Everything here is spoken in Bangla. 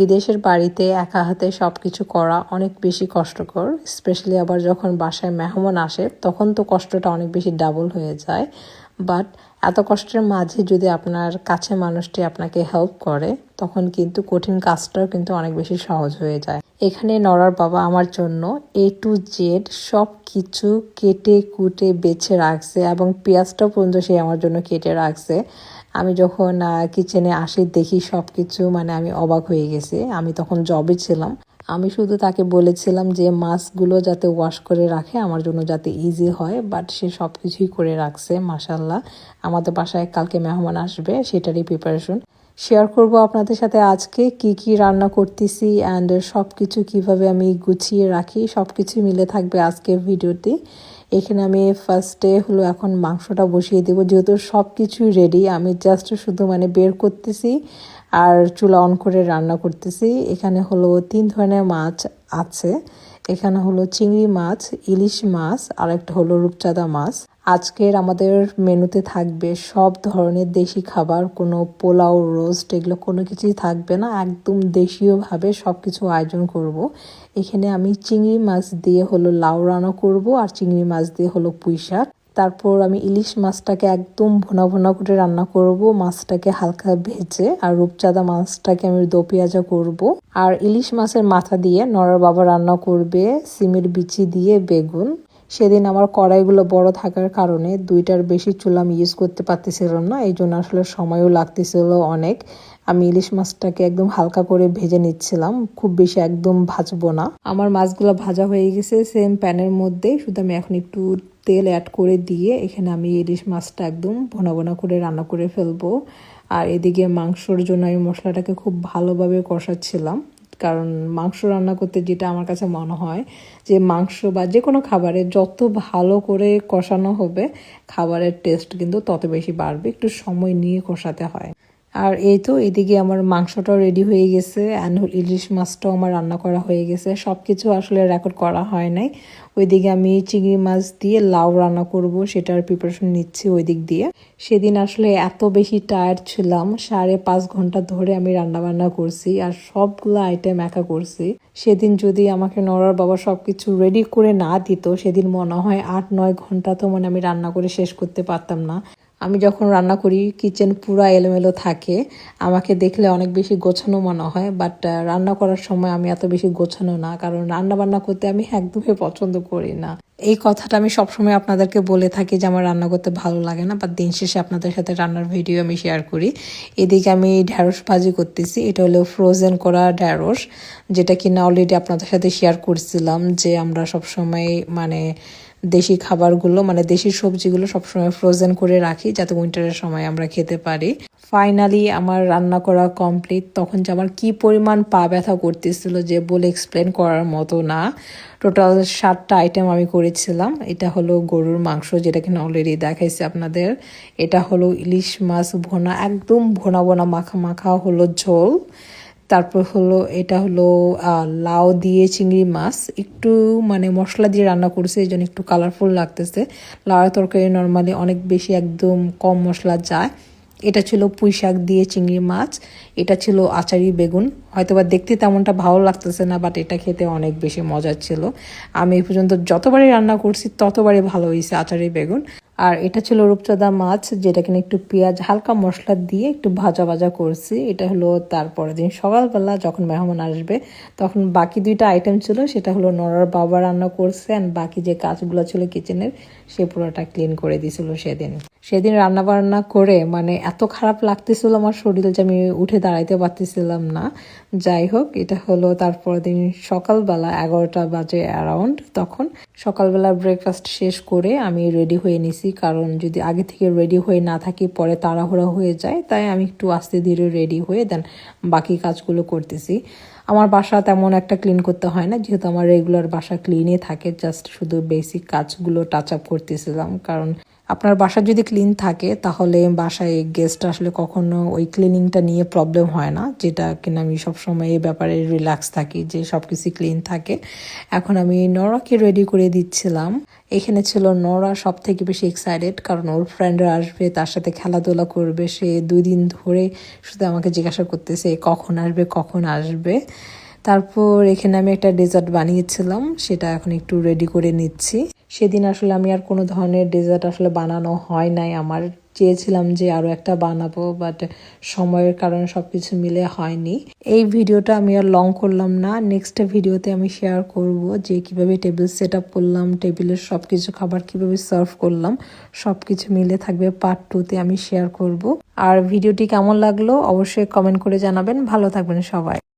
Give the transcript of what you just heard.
বিদেশের বাড়িতে একা হাতে সব কিছু করা অনেক বেশি কষ্টকর স্পেশালি আবার যখন বাসায় মেহমান আসে, তখন তো কষ্টটা অনেক বেশি ডাবল হয়ে যায়। বাট এত কষ্টের মাঝে যদি আপনার কাছে মানুষটি আপনাকে হেল্প করে, তখন কিন্তু কঠিন কাজটাও কিন্তু অনেক বেশি সহজ হয়ে যায়। এখানে নরার বাবা আমার জন্য এ টু জেড সব কিছু কেটে কুটে বেছে রাখছে এবং পেঁয়াজটাও পর্যন্ত সে আমার জন্য কেটে রাখছে। আমি যখন কিচেনে আসি, দেখি সব কিছু মানে আমি অবাক হয়ে গেছি। আমি তখন জবে ছিলাম। আমি শুধু তাকে বলেছিলাম যে মাছগুলো যাতে ওয়াশ করে রাখে, আমার জন্য যাতে ইজি হয়। বাট সে সব কিছুই করে রাখছে মাসাল্লাহ আমাদের বাসায় কালকে মেহমান আসবে, সেটারই প্রিপারেশন শেয়ার করব আপনাদের সাথে আজকে, কি কি রান্না করতেছি অ্যান্ড সব কিছু কীভাবে আমি গুছিয়ে রাখি সব কিছু মিলে থাকবে আজকের ভিডিওতে এখানে আমি ফার্স্টে হলো এখন মাংসটা বসিয়ে দেবো। যেহেতু সব কিছুই রেডি আমি জাস্ট শুধু মানে বের করতেছি আর চুলা অন করে রান্না করতেছি। এখানে হলো তিন ধরনের মাছ আছে। এখানে হলো চিংড়ি মাছ, ইলিশ মাছ আর একটা হলো রূপচাঁদা মাছ। আজকের আমাদের মেনুতে থাকবে সব ধরনের দেশি খাবার, কোনো পোলাও, রোস্ট, এগুলো কোনো কিছুই থাকবে না। একদম দেশীয়ভাবে সব কিছু আয়োজন করব। এখানে আমি চিংড়ি মাছ দিয়ে হলো লাউ রান্না করব আর চিংড়ি মাছ দিয়ে হলো পুঁই শাক। তারপর আমি ইলিশ মাছটাকে একদম ভোনা ভোনা করে রান্না করব, মাছটাকে হালকা ভেজে আর রূপচাঁদা মাছটাকে আমি দো পেঁয়াজা করব। আর ইলিশ মাছের মাথা দিয়ে নড়ার বাবা রান্না করবে, সিমের বিচি দিয়ে বেগুন। সেদিন আমার কড়াইগুলো বড় থাকার কারণে দুইটার বেশি চুলা আমি ইউজ করতে পারতেছিলাম না এই জন্য আসলে সময়ও লাগতেছিল অনেক। আমি ইলিশ মাছটাকে একদম হালকা করে ভেজে নিচ্ছিলাম, খুব বেশি একদম ভাজবো না। আমার মাছগুলো ভাজা হয়ে গেছে সেম প্যানের মধ্যে, শুধু আমি এখন একটু তেল অ্যাড করে দিয়ে এখানে আমি ইলিশ মাছটা একদম ভোনা ভোনা করে রান্না করে ফেলব। আর এদিকে মাংসর জন্য আমি মশলাটাকে খুব ভালোভাবে কষাচ্ছিলাম। কারণ মাংস রান্না করতে যেটা আমার কাছে মনে হয় যে মাংস বা যে কোনো খাবারে যত ভালো করে কষানো হবে, খাবারের টেস্ট কিন্তু তত বেশি বাড়বে। একটু সময় নিয়ে কষাতে হয়। আর এই তো এদিকে আমার মাংসটাও রেডি হয়ে গেছে অ্যান্ড ইলিশ মাছটাও আমার রান্না করা হয়ে গেছে। সব কিছু আসলে রেকর্ড করা হয় নাই। ওইদিকে আমি চিংড়ি মাছ দিয়ে লাউ রান্না করব, সেটার প্রিপারেশন নিচ্ছি ওই দিক দিয়ে। সেদিন আসলে এত বেশি টায়ার্ড ছিলাম, সাড়ে পাঁচ ঘণ্টা ধরে আমি রান্না বান্না করছি, আর সবগুলো আইটেম একা করছি। সেদিন যদি আমাকে নড়ার বাবা সব কিছু রেডি করে না দিত, সেদিন মনে হয় আট নয় ঘণ্টা তো মানে আমি রান্না করে শেষ করতে পারতাম না। আমি যখন রান্না করি কিচেন পুরা এলোমেলো থাকে। আমাকে দেখলে অনেক বেশি গোছানো মনে হয় বাট রান্না করার সময় আমি এত বেশি গোছানো না, কারণ রান্না বান্না করতে আমি একদমই পছন্দ করি না। এই কথাটা আমি সবসময় আপনাদেরকে বলে থাকি যে আমার রান্না করতে ভালো লাগে না বা দিন শেষে আপনাদের সাথে রান্নার ভিডিও আমি শেয়ার করি। এদিকে আমি ঢ্যাঁড়স ভাজি করতেছি, এটা হলো ফ্রোজেন করা ঢ্যাঁড়স, যেটা কিনা অলরেডি আপনাদের সাথে শেয়ার করছিলাম যে আমরা সবসময় মানে দেশি খাবারগুলো মানে দেশি সবজিগুলো সবসময় ফ্রোজেন করে রাখি যাতে উইন্টারের সময় আমরা খেতে পারি। ফাইনালি আমার রান্না করা কমপ্লিট তখন যে আমার কি পরিমাণ পা ব্যথা করতেছিল যে বলে এক্সপ্লেন করার মতো না। টোটাল সাতটা আইটেম আমি করেছিলাম। এটা হলো গরুর মাংস, যেটা কিনা অলরেডি দেখাইছে আপনাদের। এটা হলো ইলিশ মাছ ভোনা, একদম ভোনা ভোনা মাখা মাখা হলো ঝোল। তারপর হলো, এটা হলো লাউ দিয়ে চিংড়ি মাছ। একটু মানে মশলা দিয়ে রান্না করছে, এই জন্য একটু কালারফুল লাগতেছে। লাউয়ের তরকারি নর্মালি অনেক বেশি একদম কম মশলা যায়। এটা ছিল পুঁই শাক দিয়ে চিংড়ি মাছ। এটা ছিল আচারি বেগুন। হয়তো বা দেখতে তেমনটা ভালো লাগতেছে না বাট এটা খেতে অনেক বেশি মজার ছিল। আমি এই পর্যন্ত যতবারই রান্না করছি, ততবারই ভালো হয়েছে আচারি বেগুন। আর এটা ছিল রূপচাঁদা মাছ, যেটা কিনা একটু পেঁয়াজ, হালকা মশলা দিয়ে একটু ভাজা ভাজা করছি। এটা হলো তারপরের দিন সকালবেলা যখন মেহমান আসবে, তখন বাকি দুইটা আইটেম ছিল, সেটা হলো নরার বাবা রান্না করছে অ্যান্ড বাকি যে কাজগুলো ছিল কিচেনের সে পুরোটা ক্লিন করে দিয়েছিল সেদিন। সেদিন রান্না বান্না করে মানে এত খারাপ লাগতেছিল আমার শরীর যে আমি উঠে দাঁড়াইতে পারতেছিলাম না। যাই হোক, এটা হলো তারপর দিন সকালবেলা এগারোটা বাজে অ্যারাউন্ড তখন সকালবেলা ব্রেকফাস্ট শেষ করে আমি রেডি হয়ে নিছি কারণ যদি আগে থেকে রেডি হয়ে না থাকি, পরে তাড়াহুড়া হয়ে যায়, তাই আমি একটু আস্তে ধীরে রেডি হয়ে দেন বাকি কাজগুলো করতেছি। আমার বাসা তেমন একটা ক্লিন করতে হয় না, যেহেতু আমার রেগুলার বাসা ক্লিনে থাকে জাস্ট শুধু বেসিক কাজগুলো টাচ আপ করতেছিলাম, কারণ আপনার বাসা যদি ক্লিন থাকে, তাহলে বাসায় গেস্ট আসলে কখনো ওই ক্লিনিংটা নিয়ে প্রবলেম হয় না। যেটা কিনা আমি সবসময় এই ব্যাপারে রিল্যাক্স থাকি, যে সব কিছু ক্লিন থাকে। এখন আমি নরাকে রেডি করে দিচ্ছিলাম। এখানে ছিল নরা সব থেকে বেশি এক্সাইটেড কারণ ওর ফ্রেন্ডরা আসবে, তার সাথে খেলাধুলা করবে, সে দুই দিন ধরে শুধু আমাকে জিজ্ঞাসা করতেছে, কখন আসবে কখন আসবে? তারপর এখানে আমি একটা ডেজার্ট বানিয়েছিলাম, সেটা এখন একটু রেডি করে নিচ্ছি। সেদিন আসলে আমি আর কোনো ধরনের ডেজার্ট আসলে বানানো হয় নাই। আমার চেয়েছিলাম যে আরও একটা বানাবো বাট সময়ের কারণে সব কিছু মিলে হয়নি। এই ভিডিওটা আমি আর লং করলাম না। নেক্সট ভিডিওতে আমি শেয়ার করব যে কীভাবে টেবিল সেট আপ করলাম টেবিলের সব কিছু খাবার কীভাবে সার্ভ করলাম সব কিছু মিলে থাকবে পার্ট টুতে আমি শেয়ার করব। আর ভিডিওটি কেমন লাগল অবশ্যই কমেন্ট করে জানাবেন। ভালো থাকবেন সবাই।